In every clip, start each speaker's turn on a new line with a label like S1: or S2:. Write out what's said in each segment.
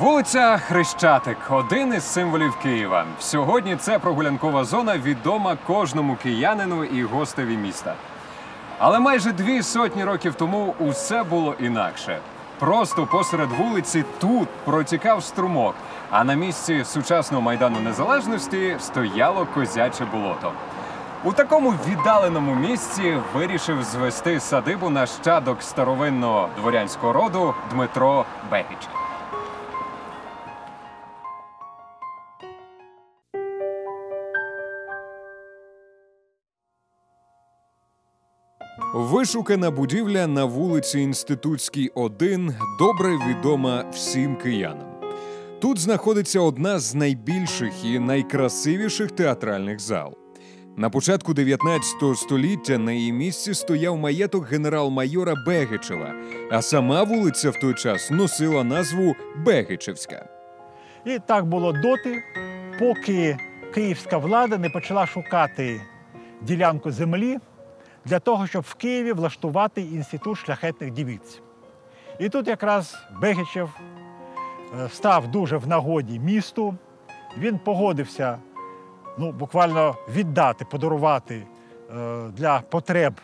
S1: Вулиця Хрещатик один із символів Києва. Сьогодні це прогулянкова зона, відома кожному киянину і гостеві міста. Але майже дві сотні років тому усе було інакше. Просто посеред вулиці тут протікав струмок, а на місці сучасного майдану незалежності стояло козяче болото. У такому віддаленому місці вирішив звести садибу нащадок старовинного дворянського роду Дмитро Бегіч. Вишукана будівля на вулиці Інститутській 1 добре відома всім киянам. Тут знаходиться одна з найбільших і найкрасивіших театральних зал. На початку 19 століття на її місці стояв маєток генерал-майора Бегичева, а сама вулиця в той час носила назву Бегичевська.
S2: І так було доти, поки київська влада не почала шукати ділянку землі для того, щоб в Києві влаштувати інститут шляхетних дівиць. І тут якраз Бегичев е, став дуже в нагоді місту. Він погодився ну, буквально віддати, подарувати е, для потреб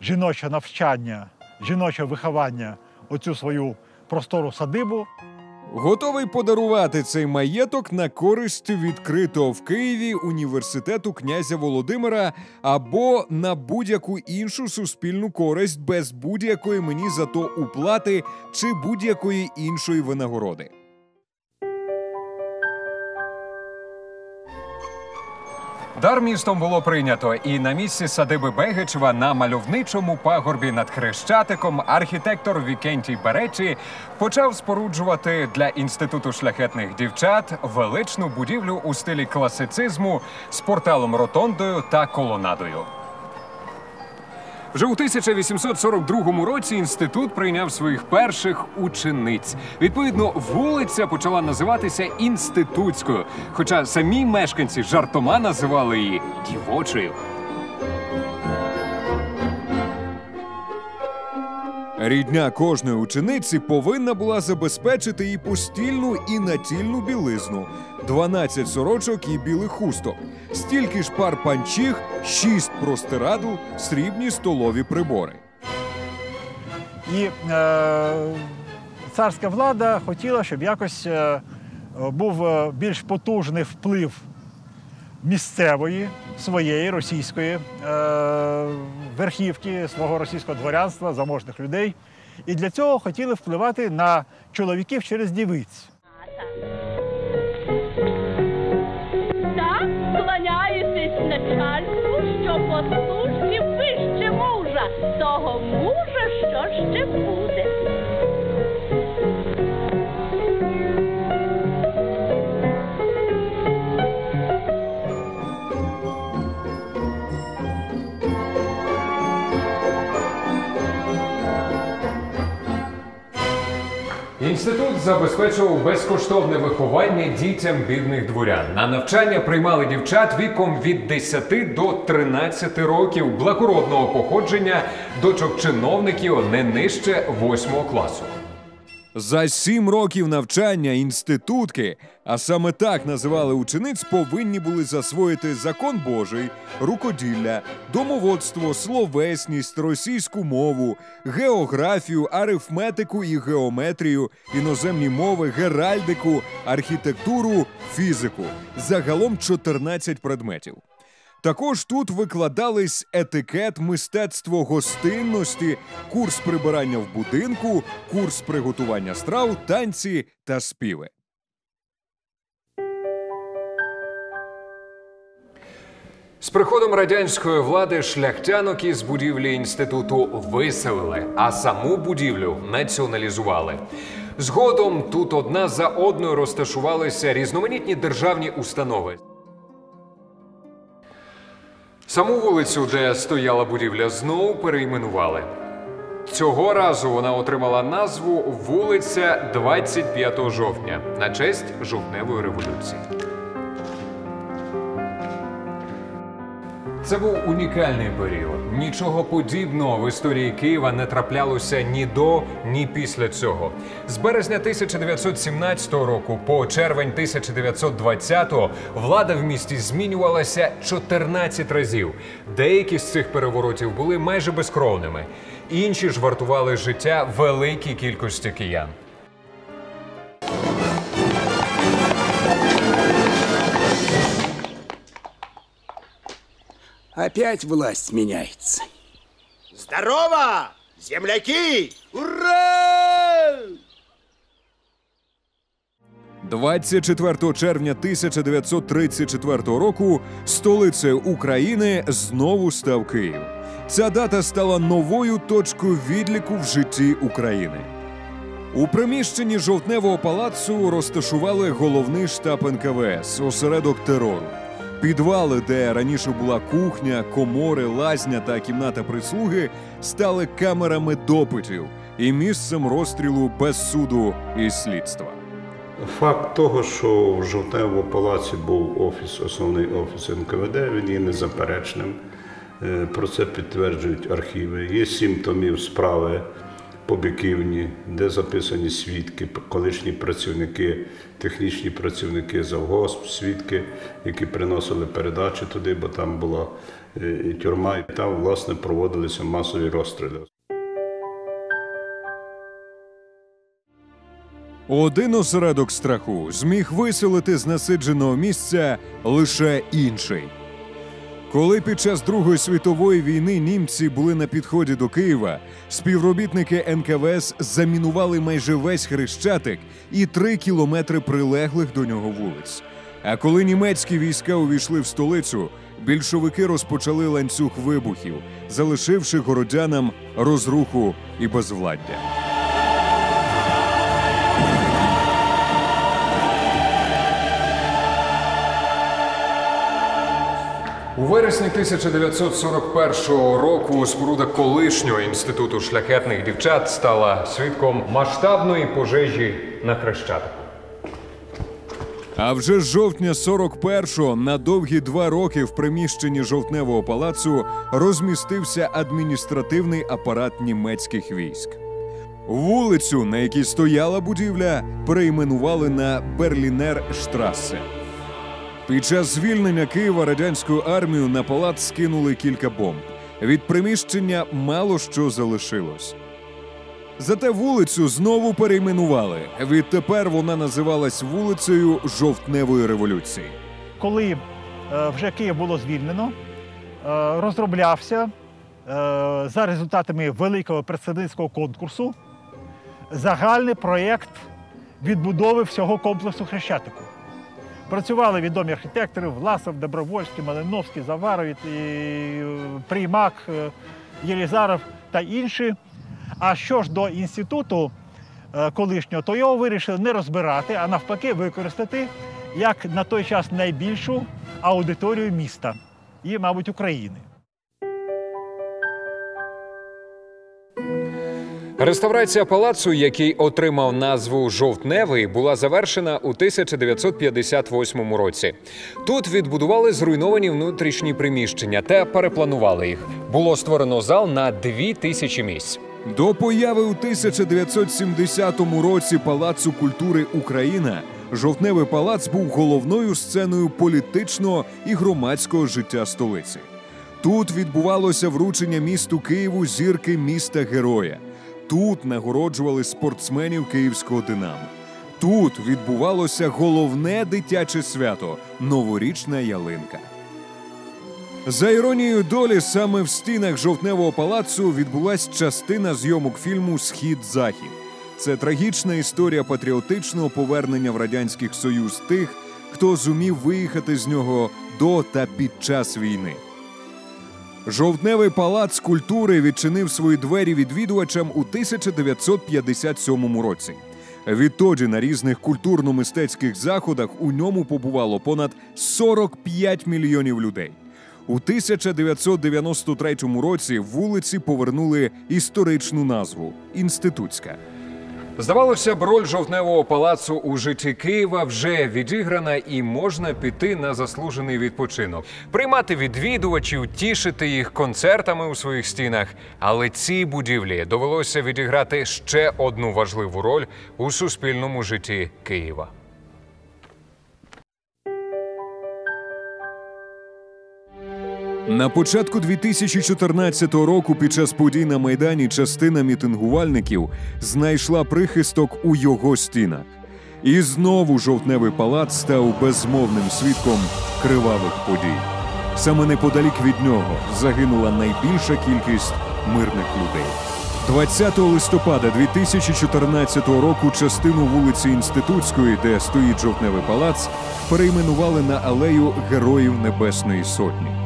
S2: жіночого навчання, жіночого виховання оцю свою простору садибу.
S1: Готовий подарувати цей маєток на користь відкритого в Києві університету князя Володимира або на будь-яку іншу суспільну користь без будь-якої мені за то уплати чи будь-якої іншої винагороди. Дар містом було прийнято, і на місці садиби Бегичева на мальовничому пагорбі над Хрещатиком архітектор Вікентій Беречі почав споруджувати для інституту шляхетних дівчат величну будівлю у стилі класицизму з порталом ротондою та колонадою. Вже у 1842 році інститут прийняв своїх перших учениць. Відповідно, вулиця почала називатися інститутською, хоча самі мешканці жартома називали її дівочою. Рідня кожної учениці повинна була забезпечити їй постільну і натільну білизну, 12 сорочок і білих хусток, стільки ж пар панчіх, 6 простирадл, срібні столові прибори.
S2: І е, царська влада хотіла, щоб якось е, був е, більш потужний вплив місцевої своєї російської е, верхівки, свого російського дворянства, заможних людей. І для цього хотіли впливати на чоловіків через дівиць.
S3: Так склоняєтесь начальству, що по
S1: Забезпечував безкоштовне виховання дітям бідних дворян. На навчання приймали дівчат віком від 10 до 13 років благородного походження дочок чиновників не нижче 8 класу. За сім років навчання інститутки, а саме так називали учениць, повинні були засвоїти закон Божий, рукоділля, домоводство, словесність, російську мову, географію, арифметику і геометрію, іноземні мови, геральдику, архітектуру, фізику. Загалом 14 предметів. Також тут викладались етикет, мистецтво гостинності, курс прибирання в будинку, курс приготування страв, танці та співи. З приходом радянської влади шляхтянок із будівлі інституту виселили, а саму будівлю націоналізували. Згодом тут одна за одною розташувалися різноманітні державні установи. Саму вулицю, де стояла будівля, знову перейменували. Цього разу вона отримала назву вулиця 25 жовтня на честь жовтневої революції. Це був унікальний період. Нічого подібного в історії Києва не траплялося ні до, ні після цього. З березня 1917 року по червень 1920 влада в місті змінювалася 14 разів. Деякі з цих переворотів були майже безкровними, інші ж вартували життя великій кількості киян.
S4: Опять власть меняется.
S5: Здорово, земляки! Ура!
S1: 24 червня 1934 року столицею України знову став Київ. Ця дата стала новою точкою відліку в житті України. У приміщенні жовтневого палацу розташували головний штаб НКВС, осередок терору. Підвали, де раніше була кухня, комори, лазня та кімната прислуги, стали камерами допитів і місцем розстрілу без суду і слідства.
S6: Факт того, що в Жовтневому палаці був офіс, основний офіс НКВД, він є незаперечним. Е, Про це підтверджують архіви. Є сім томів справи побіківні, де записані свідки, колишні працівники, технічні працівники завгосп, свідки, які приносили передачі туди, бо там була е, тюрма, і там власне проводилися масові розстріли.
S1: Один осередок страху зміг виселити з насидженого місця лише інший. Коли під час Другої світової війни німці були на підході до Києва, співробітники НКВС замінували майже весь хрещатик і три кілометри прилеглих до нього вулиць. А коли німецькі війська увійшли в столицю, більшовики розпочали ланцюг вибухів, залишивши городянам розруху і безвладдя. У вересні 1941 року споруда колишнього інституту шляхетних дівчат стала свідком масштабної пожежі на Хрещатику. А вже з жовтня 41-го на довгі два роки в приміщенні жовтневого палацу розмістився адміністративний апарат німецьких військ. Вулицю, на якій стояла будівля, перейменували на Берлінер Штрассе. Під час звільнення Києва радянською армією на палац скинули кілька бомб. Від приміщення мало що залишилось. Зате вулицю знову перейменували. Відтепер вона називалась вулицею Жовтневої революції.
S2: Коли е, вже Київ було звільнено, е, розроблявся е, за результатами великого представницького конкурсу загальний проєкт відбудови всього комплексу Хрещатику. Працювали відомі архітектори Власов, Добровольський, Малиновський, Заваров, і, е, Приймак, е, Єлізаров та інші. А що ж до інституту е, колишнього, то його вирішили не розбирати, а навпаки використати як на той час найбільшу аудиторію міста і, мабуть, України.
S1: Реставрація палацу, який отримав назву Жовтневий, була завершена у 1958 році. Тут відбудували зруйновані внутрішні приміщення та перепланували їх. Було створено зал на дві тисячі місць. До появи у 1970 році Палацу культури Україна Жовтневий палац був головною сценою політичного і громадського життя столиці. Тут відбувалося вручення місту Києву зірки міста героя. Тут нагороджували спортсменів київського Динамо. Тут відбувалося головне дитяче свято новорічна ялинка. За іронією долі, саме в стінах жовтневого палацу відбулась частина зйомок фільму Схід-Захід. Це трагічна історія патріотичного повернення в радянський союз тих, хто зумів виїхати з нього до та під час війни. Жовтневий палац культури відчинив свої двері відвідувачам у 1957 році. Відтоді на різних культурно-мистецьких заходах у ньому побувало понад 45 мільйонів людей. У 1993 році вулиці повернули історичну назву Інститутська.
S7: Здавалося б, роль жовтневого палацу у житті Києва вже відіграна і можна піти на заслужений відпочинок, приймати відвідувачів, тішити їх концертами у своїх стінах. Але цій будівлі довелося відіграти ще одну важливу роль у суспільному житті Києва.
S1: На початку 2014 року під час подій на Майдані частина мітингувальників знайшла прихисток у його стінах. І знову жовтневий палац став безмовним свідком кривавих подій. Саме неподалік від нього загинула найбільша кількість мирних людей. 20 листопада 2014 року частину вулиці Інститутської, де стоїть жовтневий палац, перейменували на алею Героїв Небесної Сотні.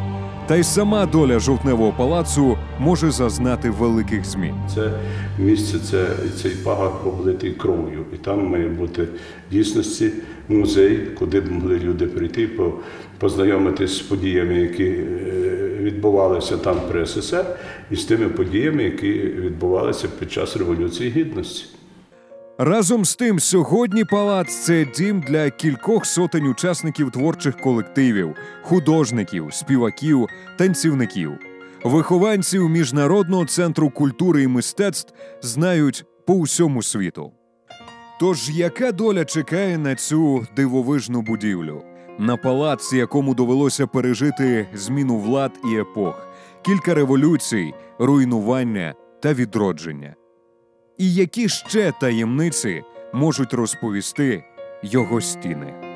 S1: Та й сама доля жовтневого палацу може зазнати великих змін.
S6: Це місце, це цей пагорб облитий кров'ю. І там має бути в дійсності музей, куди б могли люди прийти, познайомитись з подіями, які е, відбувалися там при СССР, і з тими подіями, які відбувалися під час Революції Гідності.
S1: Разом з тим, сьогодні палац це дім для кількох сотень учасників творчих колективів, художників, співаків, танцівників. Вихованців Міжнародного центру культури і мистецтв знають по усьому світу. Тож яка доля чекає на цю дивовижну будівлю? На палац, якому довелося пережити зміну влад і епох, кілька революцій, руйнування та відродження. І які ще таємниці можуть розповісти його стіни?